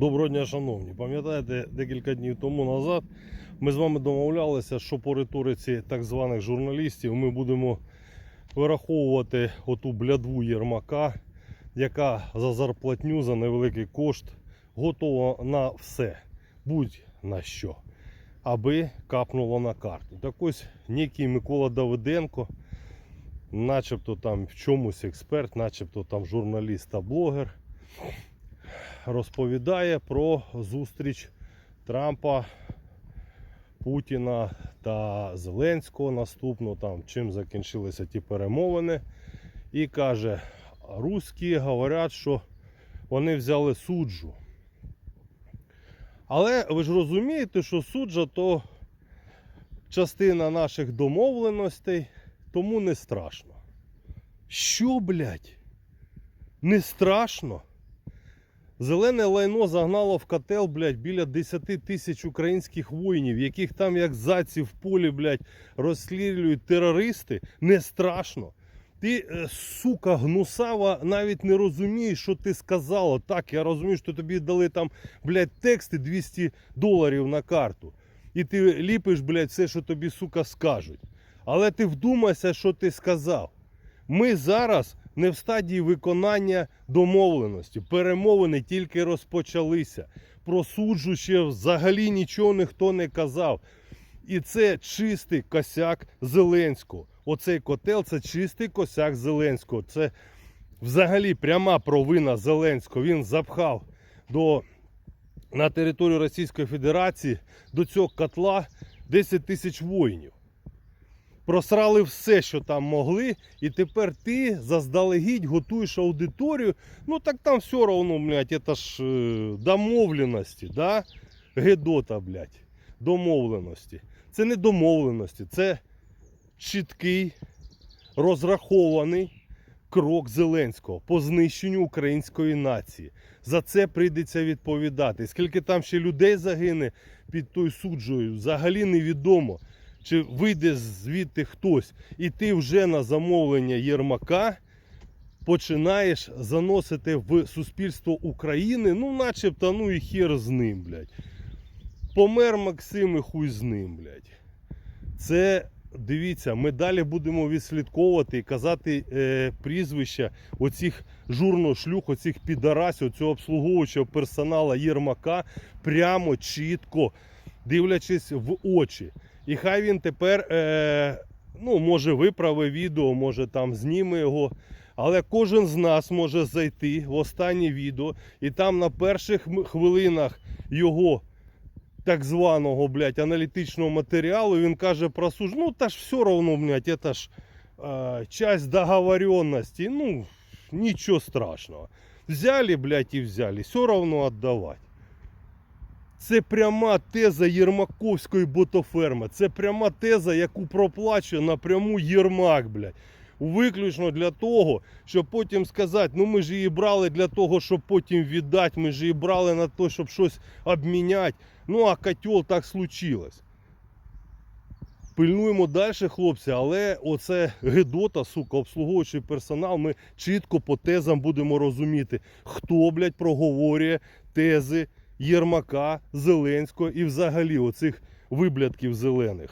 Доброго дня, шановні. Пам'ятаєте, декілька днів тому назад ми з вами домовлялися, що по риториці так званих журналістів ми будемо вираховувати оту блядву Єрмака, яка за зарплатню, за невеликий кошт готова на все, будь на що, аби капнуло на карту. Так ось некий Микола Давиденко, начебто там в чомусь експерт, начебто там журналіст та блогер розповідає про зустріч Трампа, Путіна та Зеленського наступно, там, чим закінчилися ті перемовини. І каже, русські говорять, що вони взяли суджу. Але ви ж розумієте, що суджа то частина наших домовленостей, тому не страшно. Що, блядь? Не страшно? Зелене лайно загнало в котел, блядь, біля 10 тисяч українських воїнів, яких там як заці в полі, блядь, розстрілюють терористи. Не страшно. Ти, е, сука, гнусава, навіть не розумієш, що ти сказала. Так, я розумію, що тобі дали там, блядь, тексти 200 доларів на карту. І ти ліпиш, блядь, все, що тобі, сука, скажуть. Але ти вдумайся, що ти сказав. Ми зараз не в стадії виконання домовленості. Перемовини тільки розпочалися. Про суджу ще взагалі нічого ніхто не казав. І це чистий косяк Зеленського. Оцей котел це чистий косяк Зеленського. Це взагалі пряма провина Зеленського. Він запхав до, на територію Російської Федерації до цього котла 10 тисяч воїнів просрали все, що там могли, і тепер ти заздалегідь готуєш аудиторію. Ну так там все одно, блядь, це ж е, домовленості, да? Гедота, блядь, домовленості. Це не домовленості, це чіткий, розрахований крок Зеленського по знищенню української нації. За це прийдеться відповідати. Скільки там ще людей загине під тою суджею, взагалі невідомо чи вийде звідти хтось, і ти вже на замовлення Єрмака починаєш заносити в суспільство України, ну, начебто, ну і хер з ним, блядь. Помер Максим і хуй з ним, блядь. Це. Дивіться, ми далі будемо відслідковувати і казати е, прізвища оцих журношлюх, оцих підарасів, цього обслуговуючого персонала Єрмака прямо чітко дивлячись в очі. І хай він тепер, е, ну, може, виправить відео, може там зніме його. Але кожен з нас може зайти в останнє відео, і там на перших хвилинах його так званого блядь, аналітичного матеріалу він каже про суж. Ну, та ж все одно, блядь, це ж е, часть договоренності. Ну, нічого страшного. Взяли, блядь, і взяли, все одно віддавати. Це пряма теза Єрмаковської ботоферми. Це пряма теза, яку проплачує напряму Єрмак, блядь. Виключно для того, щоб потім сказати, ну ми ж її брали для того, щоб потім віддати, ми ж її брали на те, щоб щось обміняти. Ну а котел так случилось. Пильнуємо далі, хлопці, але оце Гедота, сука, обслуговуючий персонал, ми чітко по тезам будемо розуміти, хто, блядь, проговорює тези Єрмака, Зеленського і взагалі оцих виблядків зелених.